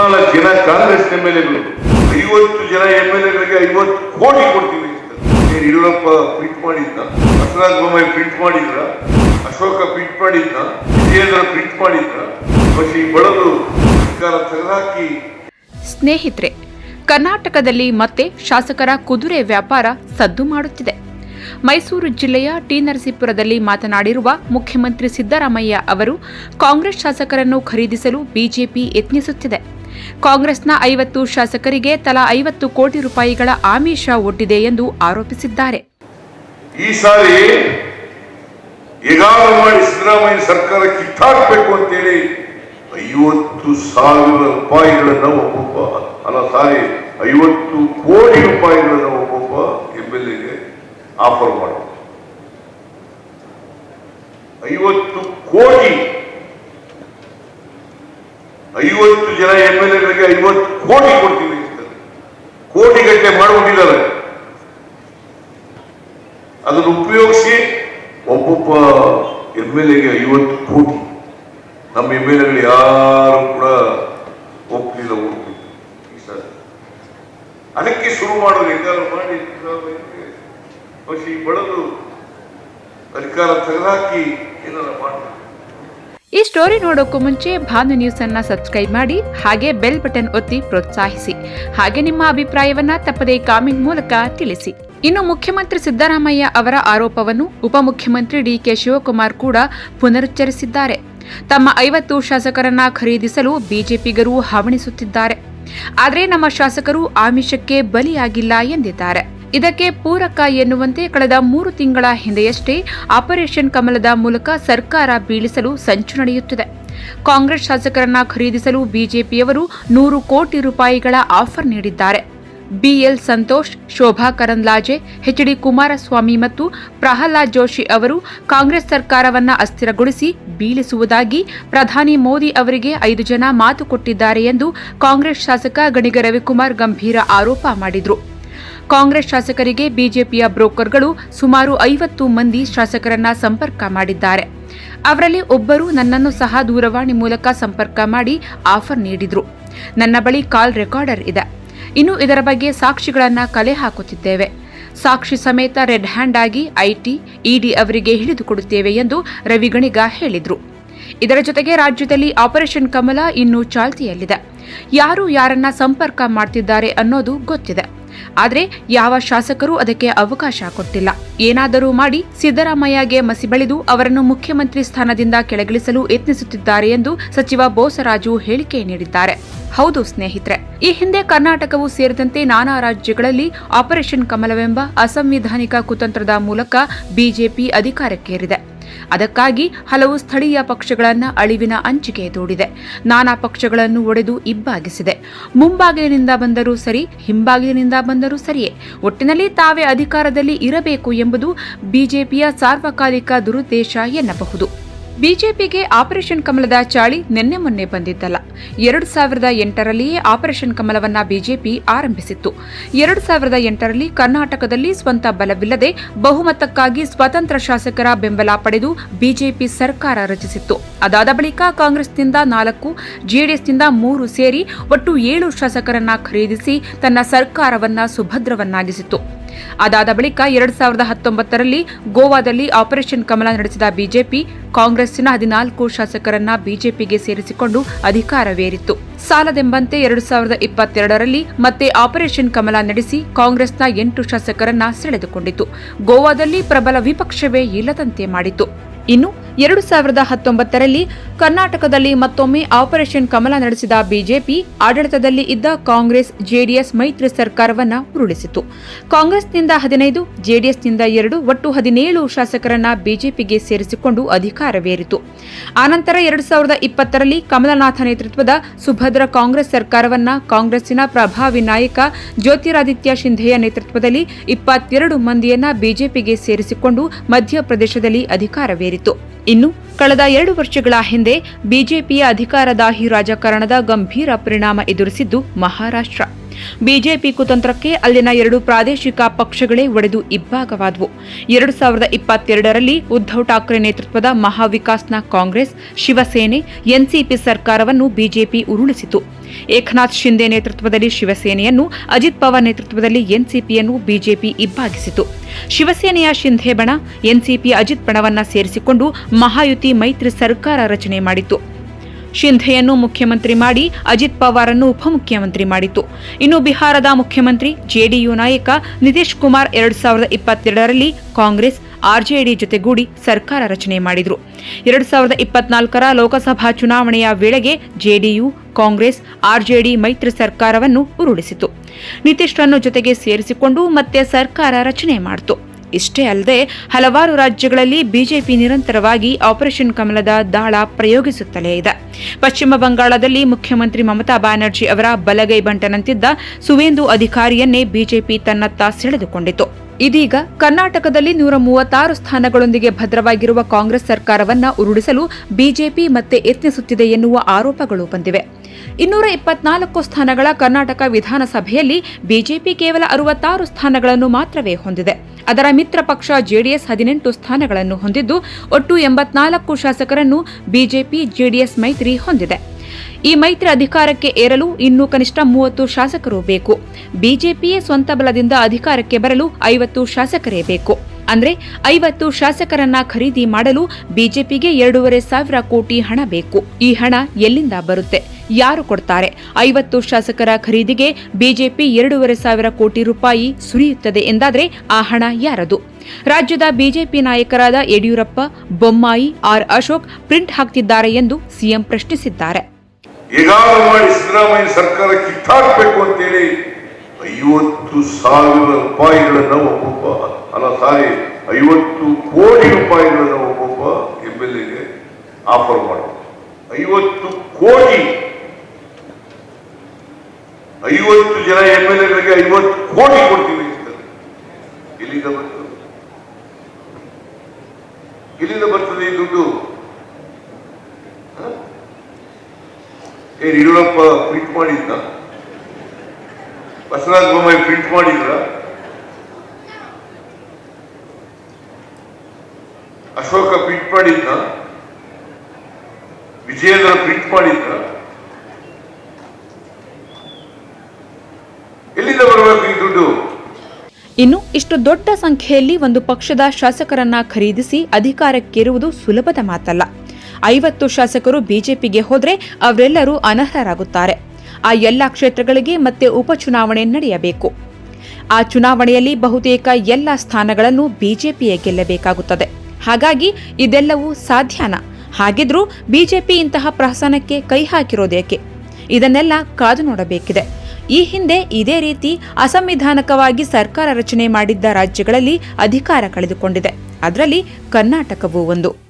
ಹದಿನಾಲ್ಕು ಜನ Congress M L ಎಗಳು, ಐವತ್ತು ಜನ ಎಂ ಎಲ್ ಎಗಳಿಗೆ ಐವತ್ತು ಕೋಟಿ ಕೊಡ್ತೀವಿ ಯಡಿಯೂರಪ್ಪ ಪ್ರಿಂಟ್ ಮಾಡಿದ್ದ ಬಸವರಾಜ ಬೊಮ್ಮಾಯಿ ಪ್ರಿಂಟ್ ಮಾಡಿದ್ರ ಅಶೋಕ ಪ್ರಿಂಟ್ ಮಾಡಿದ್ದ ವಿಜಯೇಂದ್ರ ಪ್ರಿಂಟ್ ಮಾಡಿದ್ರ ಬಸಿ ಬಳಲು ಸರ್ಕಾರ ತೆಗೆದಾಕಿ ಸ್ನೇಹಿತರೆ, ಕರ್ನಾಟಕದಲ್ಲಿ ಮತ್ತೆ ಶಾಸಕರ ಕುದುರೆ ವ್ಯಾಪಾರ ಸದ್ದು ಮಾಡುತ್ತಿದೆ. ಮೈಸೂರು ಜಿಲ್ಲೆಯ ಟಿ ನರಸೀಪುರದಲ್ಲಿ ಮಾತನಾಡಿರುವ ಮುಖ್ಯಮಂತ್ರಿ ಸಿದ್ದರಾಮಯ್ಯ ಅವರು, ಕಾಂಗ್ರೆಸ್ ಶಾಸಕರನ್ನು ಖರೀದಿಸಲು ಬಿಜೆಪಿ ಯತ್ನಿಸುತ್ತಿದೆ. ಕಾಂಗ್ರೆಸ್ನ ಐವತ್ತು ಶಾಸಕರಿಗೆ ತಲಾ ಐವತ್ತು ಕೋಟಿ ರೂಪಾಯಿಗಳ ಆಮಿಷ ಒಡ್ಡಿದೆ ಎಂದು ಆರೋಪಿಸಿದ್ದಾರೆ. ಈ ಸಾರಿ ಮಾಡಿ ಸಿದ್ದರಾಮಯ್ಯ ಸರ್ಕಾರ ಕಿತ್ತಾಕ್ಬೇಕು ಅಂತೇಳಿ ಐವತ್ತು ಸಾವಿರ ರೂಪಾಯಿಗಳನ್ನ ಒಬ್ಬೊಬ್ಬ, ಅಲ್ಲ ಸಾರಿ, ಐವತ್ತು ಕೋಟಿ ರೂಪಾಯಿಗಳನ್ನ ಒಬ್ಬೊಬ್ಬ ಎಂ ಎಲ್ ಎಗೆ ಆಫರ್ ಮಾಡಬೇಕು ಐವತ್ತು ಕೋಟಿ ಐವತ್ತು ಜನ ಎಂ ಎಲ್ ಎಗಳಿಗೆ ಐವತ್ತು ಕೋಟಿ ಕೊಡ್ತೀವಿ ಕೋಟಿ ಗಟ್ಟೆ ಮಾಡಿಕೊಂಡಿದ್ದಾರೆ. ಅದನ್ನು ಉಪಯೋಗಿಸಿ ಒಬ್ಬೊಬ್ಬ ಎಂ ಎಲ್ ಎಗೆ ಐವತ್ತು ಕೋಟಿ. ನಮ್ಮ ಎಂ ಎಲ್ ಎಗಳು ಯಾರು ಕೂಡ ಹೋಗ್ತಿಲ್ಲ ಹೋಗ್ತಿಲ್ಲ ಅದಕ್ಕೆ ಶುರು ಮಾಡೋದು ಹೆಂಗಾರು ಮಾಡಿ ಪಶಿ ಬಡದು ಅಧಿಕಾರ ತೆಗೆದಾಕಿ ಏನಾರ ಮಾಡ್ತಾರೆ. ಈ ಸ್ಟೋರಿ ನೋಡೋಕ್ಕೂ ಮುಂಚೆ ಭಾನು ನ್ಯೂಸ್ ಅನ್ನ ಸಬ್ಸ್ಕ್ರೈಬ್ ಮಾಡಿ, ಹಾಗೆ ಬೆಲ್ ಬಟನ್ ಒತ್ತಿ ಪ್ರೋತ್ಸಾಹಿಸಿ. ಹಾಗೆ ನಿಮ್ಮ ಅಭಿಪ್ರಾಯವನ್ನ ತಪ್ಪದೇ ಕಾಮೆಂಟ್ ಮೂಲಕ ತಿಳಿಸಿ. ಇನ್ನು ಮುಖ್ಯಮಂತ್ರಿ ಸಿದ್ದರಾಮಯ್ಯ ಅವರ ಆರೋಪವನ್ನು ಉಪಮುಖ್ಯಮಂತ್ರಿ ಡಿಕೆ ಶಿವಕುಮಾರ್ ಕೂಡ ಪುನರುಚ್ಚರಿಸಿದ್ದಾರೆ. ತಮ್ಮ ಐವತ್ತು ಶಾಸಕರನ್ನ ಖರೀದಿಸಲು ಬಿಜೆಪಿಗರು ಹವಣಿಸುತ್ತಿದ್ದಾರೆ. ಆದರೆ ನಮ್ಮ ಶಾಸಕರು ಆಮಿಷಕ್ಕೆ ಬಲಿಯಾಗಿಲ್ಲ ಎಂದಿದ್ದಾರೆ. ಇದಕ್ಕೆ ಪೂರಕ ಎನ್ನುವಂತೆ ಕಳೆದ ಮೂರು ತಿಂಗಳ ಹಿಂದೆಯಷ್ಟೇ ಆಪರೇಷನ್ ಕಮಲದ ಮೂಲಕ ಸರ್ಕಾರ ಬೀಳಿಸಲು ಸಂಚು ನಡೆಯುತ್ತಿದೆ. ಕಾಂಗ್ರೆಸ್ ಶಾಸಕರನ್ನ ಖರೀದಿಸಲು ಬಿಜೆಪಿಯವರು ನೂರು ಕೋಟಿ ರೂಪಾಯಿಗಳ ಆಫರ್ ನೀಡಿದ್ದಾರೆ. ಬಿಎಲ್ ಸಂತೋಷ್, ಶೋಭಾ ಕರಂದ್ಲಾಜೆ ಎಚ್ಡಿ ಕುಮಾರಸ್ವಾಮಿ ಮತ್ತು ಪ್ರಹ್ಲಾದ್ ಜೋಶಿ ಅವರು ಕಾಂಗ್ರೆಸ್ ಸರ್ಕಾರವನ್ನ ಅಸ್ಥಿರಗೊಳಿಸಿ ಬೀಳಿಸುವುದಾಗಿ ಪ್ರಧಾನಿ ಮೋದಿ ಅವರಿಗೆ ಐದು ಜನ ಮಾತು ಕೊಟ್ಟಿದ್ದಾರೆ ಎಂದು ಕಾಂಗ್ರೆಸ್ ಶಾಸಕ ಗಣಿಗ ರವಿಕುಮಾರ್ ಗಂಭೀರ ಆರೋಪ ಮಾಡಿದರು. ಕಾಂಗ್ರೆಸ್ ಶಾಸಕರಿಗೆ ಬಿಜೆಪಿಯ ಬ್ರೋಕರ್ಗಳು ಸುಮಾರು ಐವತ್ತು ಮಂದಿ ಶಾಸಕರನ್ನ ಸಂಪರ್ಕ ಮಾಡಿದ್ದಾರೆ. ಅವರಲ್ಲಿ ಒಬ್ಬರು ನನ್ನನ್ನು ಸಹ ದೂರವಾಣಿ ಮೂಲಕ ಸಂಪರ್ಕ ಮಾಡಿ ಆಫರ್ ನೀಡಿದ್ರು. ನನ್ನ ಬಳಿ ಕಾಲ್ ರೆಕಾರ್ಡರ್ ಇದೆ. ಇನ್ನು ಇದರ ಬಗ್ಗೆ ಸಾಕ್ಷಿಗಳನ್ನು ಕಲೆ ಹಾಕುತ್ತಿದ್ದೇವೆ. ಸಾಕ್ಷಿ ಸಮೇತ ರೆಡ್ ಹ್ಯಾಂಡ್ ಆಗಿ ಐಟಿ ಇಡಿ ಅವರಿಗೆ ಹಿಡಿದುಕೊಡುತ್ತೇವೆ ಎಂದು ರವಿಗಣಿಗ ಹೇಳಿದರು. ಇದರ ಜೊತೆಗೆ ರಾಜ್ಯದಲ್ಲಿ ಆಪರೇಷನ್ ಕಮಲ ಇನ್ನೂ ಚಾಲ್ತಿಯಲ್ಲಿದೆ. ಯಾರು ಯಾರನ್ನ ಸಂಪರ್ಕ ಮಾಡ್ತಿದ್ದಾರೆ ಅನ್ನೋದು ಗೊತ್ತಿದೆ. ಆದರೆ ಯಾವ ಶಾಸಕರೂ ಅದಕ್ಕೆ ಅವಕಾಶ ಕೊಟ್ಟಿಲ್ಲ. ಏನಾದರೂ ಮಾಡಿ ಸಿದ್ದರಾಮಯ್ಯಗೆ ಮಸಿ ಬಳಿದು ಅವರನ್ನು ಮುಖ್ಯಮಂತ್ರಿ ಸ್ಥಾನದಿಂದ ಕೆಳಗಿಳಿಸಲು ಯತ್ನಿಸುತ್ತಿದ್ದಾರೆ ಎಂದು ಸಚಿವ ಬೋಸರಾಜು ಹೇಳಿಕೆ ನೀಡಿದ್ದಾರೆ. ಹೌದು ಸ್ನೇಹಿತರೆ, ಈ ಹಿಂದೆ ಕರ್ನಾಟಕವು ಸೇರಿದಂತೆ ನಾನಾ ರಾಜ್ಯಗಳಲ್ಲಿ ಆಪರೇಷನ್ ಕಮಲವೆಂಬ ಅಸಂವಿಧಾನಿಕ ಕುತಂತ್ರದ ಮೂಲಕ ಬಿಜೆಪಿ ಅಧಿಕಾರಕ್ಕೇರಿದೆ. ಅದಕ್ಕಾಗಿ ಹಲವು ಸ್ಥಳೀಯ ಪಕ್ಷಗಳನ್ನು ಅಳಿವಿನ ಅಂಚಿಗೆ ದೂಡಿದೆ ನಾನಾ ಪಕ್ಷಗಳನ್ನು ಒಡೆದು ಇಬ್ಬಾಗಿಸಿದೆ. ಮುಂಬಾಗಿಲಿನಿಂದ ಬಂದರೂ ಸರಿ, ಹಿಂಬಾಗಿಲಿನಿಂದ ಬಂದರೂ ಸರಿಯೇ. ಒಟ್ಟಿನಲ್ಲಿ ತಾವೇ ಅಧಿಕಾರದಲ್ಲಿ ಇರಬೇಕು ಎಂಬುದು ಬಿಜೆಪಿಯ ಸಾರ್ವಕಾಲಿಕ ದುರುದ್ದೇಶ ಎನ್ನಬಹುದು. ಬಿಜೆಪಿಗೆ ಆಪರೇಷನ್ ಕಮಲದ ಚಾಳಿ ನಿನ್ನೆ ಮೊನ್ನೆ ಬಂದಿದ್ದಲ್ಲ. ಎರಡು ಸಾವಿರದ ಎಂಟರಲ್ಲಿಯೇ ಆಪರೇಷನ್ ಕಮಲವನ್ನ ಬಿಜೆಪಿ ಆರಂಭಿಸಿತ್ತು. ಎರಡು ಸಾವಿರದ ಎಂಟರಲ್ಲಿ ಕರ್ನಾಟಕದಲ್ಲಿ ಸ್ವಂತ ಬಲವಿಲ್ಲದೆ ಬಹುಮತಕ್ಕಾಗಿ ಸ್ವತಂತ್ರ ಶಾಸಕರ ಬೆಂಬಲ ಪಡೆದು ಬಿಜೆಪಿ ಸರ್ಕಾರ ರಚಿಸಿತ್ತು. ಅದಾದ ಬಳಿಕ ಕಾಂಗ್ರೆಸ್ನಿಂದ ನಾಲ್ಕು, ಜೆಡಿಎಸ್ನಿಂದ ಮೂರು ಸೇರಿ ಒಟ್ಟು ಏಳು ಶಾಸಕರನ್ನ ಖರೀದಿಸಿ ತನ್ನ ಸರ್ಕಾರವನ್ನ ಸುಭದ್ರವನ್ನಾಗಿಸಿತ್ತು. ಅದಾದ ಬಳಿಕ ಎರಡ್ ಸಾವಿರದ ಹತ್ತೊಂಬತ್ತರಲ್ಲಿ ಗೋವಾದಲ್ಲಿ ಆಪರೇಷನ್ ಕಮಲ ನಡೆಸಿದ ಬಿಜೆಪಿ ಕಾಂಗ್ರೆಸ್ನ ಹದಿನಾಲ್ಕು ಶಾಸಕರನ್ನ ಬಿಜೆಪಿಗೆ ಸೇರಿಸಿಕೊಂಡು ಅಧಿಕಾರವೇರಿತ್ತು. ಸಾಲದೆಂಬಂತೆ ಎರಡು ಸಾವಿರದ ಇಪ್ಪತ್ತೆರಡರಲ್ಲಿ ಮತ್ತೆ ಆಪರೇಷನ್ ಕಮಲ ನಡೆಸಿ ಕಾಂಗ್ರೆಸ್ನ ಎಂಟು ಶಾಸಕರನ್ನ ಸೆಳೆದುಕೊಂಡಿತು. ಗೋವಾದಲ್ಲಿ ಪ್ರಬಲ ವಿಪಕ್ಷವೇ ಇಲ್ಲದಂತೆ ಮಾಡಿತು ಇನ್ನು ಎರಡು ಸಾವಿರದ ಹತ್ತೊಂಬತ್ತರಲ್ಲಿ ಕರ್ನಾಟಕದಲ್ಲಿ ಮತ್ತೊಮ್ಮೆ ಆಪರೇಷನ್ ಕಮಲ ನಡೆಸಿದ ಬಿಜೆಪಿ, ಆಡಳಿತದಲ್ಲಿ ಇದ್ದ ಕಾಂಗ್ರೆಸ್, ಜೆಡಿಎಸ್ ಮೈತ್ರಿ ಸರ್ಕಾರವನ್ನು ಉರುಳಿಸಿತು ಕಾಂಗ್ರೆಸ್ನಿಂದ ಹದಿನೈದು, ಜೆಡಿಎಸ್ನಿಂದ ಎರಡು, ಒಟ್ಟು ಹದಿನೇಳು ಶಾಸಕರನ್ನ ಬಿಜೆಪಿಗೆ ಸೇರಿಸಿಕೊಂಡು ಅಧಿಕಾರವೇರಿತು. ಆನಂತರ ಎರಡು ಸಾವಿರದ ಇಪ್ಪತ್ತರಲ್ಲಿ ಕಮಲನಾಥ ನೇತೃತ್ವದ ಸುಭದ್ರ ಕಾಂಗ್ರೆಸ್ ಸರ್ಕಾರವನ್ನ ಕಾಂಗ್ರೆಸ್ಸಿನ ಪ್ರಭಾವಿ ನಾಯಕ ಜ್ಯೋತಿರಾದಿತ್ಯ ಶಿಂಧೆಯ ನೇತೃತ್ವದಲ್ಲಿ ಇಪ್ಪತ್ತೆರಡು ಮಂದಿಯನ್ನ ಬಿಜೆಪಿಗೆ ಸೇರಿಸಿಕೊಂಡು ಮಧ್ಯಪ್ರದೇಶದಲ್ಲಿ ಅಧಿಕಾರವೇರಿತು. ಇನ್ನು ಕಳೆದ ಎರಡು ವರ್ಷಗಳ ಹಿಂದೆ ಬಿಜೆಪಿಯ ಅಧಿಕಾರದಾಹಿ ರಾಜಕಾರಣದ ಗಂಭೀರ ಪರಿಣಾಮ ಎದುರಿಸಿದ್ದು ಮಹಾರಾಷ್ಟ್ರ. ಬಿಜೆಪಿ ಕುತಂತ್ರಕ್ಕೆ ಅಲ್ಲಿನ ಎರಡು ಪ್ರಾದೇಶಿಕ ಪಕ್ಷಗಳೇ ಒಡೆದು ಇಬ್ಬಾಗವಾದವು ಎರಡು ಸಾವಿರದ ಇಪ್ಪತ್ತೆರಡರಲ್ಲಿ ಉದ್ಧವ್ ಠಾಕ್ರೆ ನೇತೃತ್ವದ ಮಹಾವಿಕಾಸ್ನ ಕಾಂಗ್ರೆಸ್, ಶಿವಸೇನೆ, ಎನ್ಸಿಪಿ ಸರ್ಕಾರವನ್ನು ಬಿಜೆಪಿ ಉರುಳಿಸಿತು. ಏಕನಾಥ್ ಶಿಂದೆ ನೇತೃತ್ವದಲ್ಲಿ ಶಿವಸೇನೆಯನ್ನು, ಅಜಿತ್ ಪವಾರ್ ನೇತೃತ್ವದಲ್ಲಿ ಎನ್ಸಿಪಿಯನ್ನು ಬಿಜೆಪಿ ಇಬ್ಬಾಗಿಸಿತು ಶಿವಸೇನೆಯ ಶಿಂಧೆ ಬಣ, ಎನ್ಸಿಪಿ ಅಜಿತ್ ಬಣವನ್ನ ಸೇರಿಸಿಕೊಂಡು ಮಹಾಯುತಿ ಮೈತ್ರಿ ಸರ್ಕಾರ ರಚನೆ ಮಾಡಿತು ಶಿಂಧೆಯನ್ನು ಮುಖ್ಯಮಂತ್ರಿ ಮಾಡಿ, ಅಜಿತ್ ಪವಾರನ್ನು ಉಪಮುಖ್ಯಮಂತ್ರಿ ಮಾಡಿತು ಇನ್ನು ಬಿಹಾರದ ಮುಖ್ಯಮಂತ್ರಿ, ಜೆಡಿಯು ನಾಯಕ ನಿತೀಶ್ ಕುಮಾರ್ ಎರಡು ಸಾವಿರದ ಇಪ್ಪತ್ತೆರಡರಲ್ಲಿ ಕಾಂಗ್ರೆಸ್ ಆರ್ಜೆಡಿ ಜೊತೆಗೂಡಿ ಸರ್ಕಾರ ರಚನೆ ಮಾಡಿದರು. ಎರಡು ಸಾವಿರದ ಇಪ್ಪತ್ನಾಲ್ಕರ ಲೋಕಸಭಾ ಚುನಾವಣೆಯ ವೇಳೆಗೆ ಜೆಡಿಯು, ಕಾಂಗ್ರೆಸ್ ಆರ್ಜೆಡಿ ಮೈತ್ರಿ ಸರ್ಕಾರವನ್ನು ಉರುಳಿಸಿತು ನಿತೀಶ್ರನ್ನು ಜೊತೆಗೆ ಸೇರಿಸಿಕೊಂಡು ಮತ್ತೆ ಸರ್ಕಾರ ರಚನೆ ಮಾಡಿತು. ಇಷ್ಟೇ ಅಲ್ಲದೆ ಹಲವಾರು ರಾಜ್ಯಗಳಲ್ಲಿ ಬಿಜೆಪಿ ನಿರಂತರವಾಗಿ ಆಪರೇಷನ್ ಕಮಲದ ದಾಳ ಪ್ರಯೋಗಿಸುತ್ತಲೇ ಇದೆ. ಪಶ್ಚಿಮ ಬಂಗಾಳದಲ್ಲಿ ಮುಖ್ಯಮಂತ್ರಿ ಮಮತಾ ಬ್ಯಾನರ್ಜಿ ಅವರ ಬಲಗೈ ಬಂಟನಂತಿದ್ದ ಸುವೇಂದು ಅಧಿಕಾರಿಯನ್ನೇ ಬಿಜೆಪಿ ತನ್ನತ್ತ ಸೆಳೆದುಕೊಂಡಿತು ಇದೀಗ ಕರ್ನಾಟಕದಲ್ಲಿ ನೂರ ಮೂವತ್ತಾರು ಸ್ಥಾನಗಳೊಂದಿಗೆ ಭದ್ರವಾಗಿರುವ ಕಾಂಗ್ರೆಸ್ ಸರ್ಕಾರವನ್ನ ಉರುಳಿಸಲು ಬಿಜೆಪಿ ಮತ್ತೆ ಯತ್ನಿಸುತ್ತಿದೆ ಎನ್ನುವ ಆರೋಪಗಳು ಬಂದಿವೆ. ಇನ್ನೂರ ಇಪ್ಪತ್ನಾಲ್ಕು ಸ್ಥಾನಗಳ ಕರ್ನಾಟಕ ವಿಧಾನಸಭೆಯಲ್ಲಿ ಬಿಜೆಪಿ ಕೇವಲ ಅರವತ್ತಾರು ಸ್ಥಾನಗಳನ್ನು ಮಾತ್ರವೇ ಹೊಂದಿದೆ. ಅದರ ಮಿತ್ರ ಪಕ್ಷ ಜೆಡಿಎಸ್ ಹದಿನೆಂಟು ಸ್ಥಾನಗಳನ್ನು ಹೊಂದಿದ್ದು, ಒಟ್ಟು ಎಂಬತ್ನಾಲ್ಕು ಶಾಸಕರನ್ನು ಬಿಜೆಪಿ, ಜೆಡಿಎಸ್ ಮೈತ್ರಿ ಹೊಂದಿದೆ. ಈ ಮೈತ್ರಿ ಅಧಿಕಾರಕ್ಕೆ ಏರಲು ಇನ್ನೂ ಕನಿಷ್ಠ ಮೂವತ್ತು ಶಾಸಕರು ಬೇಕು. ಬಿಜೆಪಿಯೇ ಸ್ವಂತ ಬಲದಿಂದ ಅಧಿಕಾರಕ್ಕೆ ಬರಲು ಐವತ್ತು ಶಾಸಕರೇ ಬೇಕು. ಅಂದ್ರೆ ಐವತ್ತು ಶಾಸಕರನ್ನ ಖರೀದಿ ಮಾಡಲು ಬಿಜೆಪಿಗೆ ಎರಡೂವರೆ ಸಾವಿರ ಕೋಟಿ ಹಣ ಬೇಕು. ಈ ಹಣ ಎಲ್ಲಿಂದ ಬರುತ್ತೆ? ಯಾರು ಕೊಡ್ತಾರೆ? ಐವತ್ತು ಶಾಸಕರ ಖರೀದಿಗೆ ಬಿಜೆಪಿ ಎರಡೂವರೆ ಸಾವಿರ ಕೋಟಿ ರೂಪಾಯಿ ಸುರಿಯುತ್ತದೆ ಎಂದಾದರೆ ಆ ಹಣ ಯಾರದು? ರಾಜ್ಯದ ಬಿಜೆಪಿ ನಾಯಕರಾದ ಯಡಿಯೂರಪ್ಪ, ಬೊಮ್ಮಾಯಿ, ಆರ್ ಅಶೋಕ್ ಪ್ರಿಂಟ್ ಹಾಕ್ತಿದ್ದಾರೆ ಎಂದು ಸಿಎಂ ಪ್ರಶ್ನಿಸಿದ್ದಾರೆ. ಹೇಗಾದ್ರೂ ಮಾಡಿ ಸಿದ್ದರಾಮಯ್ಯ ಸರ್ಕಾರ ಕಿತ್ತಾಕ್ಬೇಕು ಅಂತೇಳಿ ಐವತ್ತು ಸಾವಿರ ರೂಪಾಯಿಗಳನ್ನ ಒಬ್ಬೊಬ್ಬ, ಅಲ್ಲ ಸಾರಿ, ಐವತ್ತು ಕೋಟಿ ರೂಪಾಯಿಗಳನ್ನ ಒಬ್ಬೊಬ್ಬ ಎಂ ಎಲ್ ಎಗೆ ಆಫರ್ ಮಾಡಿದ್ರು. ಐವತ್ತು ಕೋಟಿ. ಐವತ್ತು ಜನ ಎಂ ಎಲ್ ಎಗಳಿಗೆ ಐವತ್ತು ಕೋಟಿ ಕೊಡ್ತೀವಿ. ಎಲ್ಲಿಂದ ಬರ್ತದೆ? ಇಲ್ಲಿಂದ ಬರ್ತದೆ ಈ ದುಡ್ಡು? ಏನ್ ಯಡಿಯೂರಪ್ಪ ಪ್ರಿಂಟ್ ಮಾಡಿದ್ನ? ಬಸವರಾಜ ಬೊಮ್ಮಾಯಿ ಪ್ರಿಂಟ್ ಮಾಡಿದ್ರ? ಅಶೋಕ ಪ್ರಿಂಟ್ ಮಾಡಿದ್ನ? ವಿಜಯೇಂದ್ರ ಪ್ರಿಂಟ್ ಮಾಡಿದ್ರ ಎಲ್ಲಿಂದ ಬರಬೇಕು ಈ ದುಡ್ಡು? ಇನ್ನು ಇಷ್ಟು ದೊಡ್ಡ ಸಂಖ್ಯೆಯಲ್ಲಿ ಒಂದು ಪಕ್ಷದ ಶಾಸಕರನ್ನ ಖರೀದಿಸಿ ಅಧಿಕಾರಕ್ಕೇರುವುದು ಸುಲಭದ ಮಾತಲ್ಲ. ಐವತ್ತು ಶಾಸಕರು ಬಿಜೆಪಿಗೆ ಹೋದರೆ ಅವರೆಲ್ಲರೂ ಅನರ್ಹರಾಗುತ್ತಾರೆ. ಆ ಎಲ್ಲ ಕ್ಷೇತ್ರಗಳಿಗೆ ಮತ್ತೆ ಉಪಚುನಾವಣೆ ನಡೆಯಬೇಕು. ಆ ಚುನಾವಣೆಯಲ್ಲಿ ಬಹುತೇಕ ಎಲ್ಲ ಸ್ಥಾನಗಳನ್ನು ಬಿಜೆಪಿಯೇ ಗೆಲ್ಲಬೇಕಾಗುತ್ತದೆ. ಹಾಗಾಗಿ ಇದೆಲ್ಲವೂ ಸಾಧ್ಯನ? ಹಾಗಿದ್ರೂ ಬಿಜೆಪಿ ಇಂತಹ ಪ್ರಹಸನಕ್ಕೆ ಕೈ ಹಾಕಿರೋದೇಕೆ ಇದನ್ನೆಲ್ಲ ಕಾದು ನೋಡಬೇಕಿದೆ. ಈ ಹಿಂದೆ ಇದೇ ರೀತಿ ಅಸಂವಿಧಾನಕವಾಗಿ ಸರ್ಕಾರ ರಚನೆ ಮಾಡಿದ್ದ ರಾಜ್ಯಗಳಲ್ಲಿ ಅಧಿಕಾರ ಕಳೆದುಕೊಂಡಿದೆ. ಅದರಲ್ಲಿ ಕರ್ನಾಟಕವೂ ಒಂದು.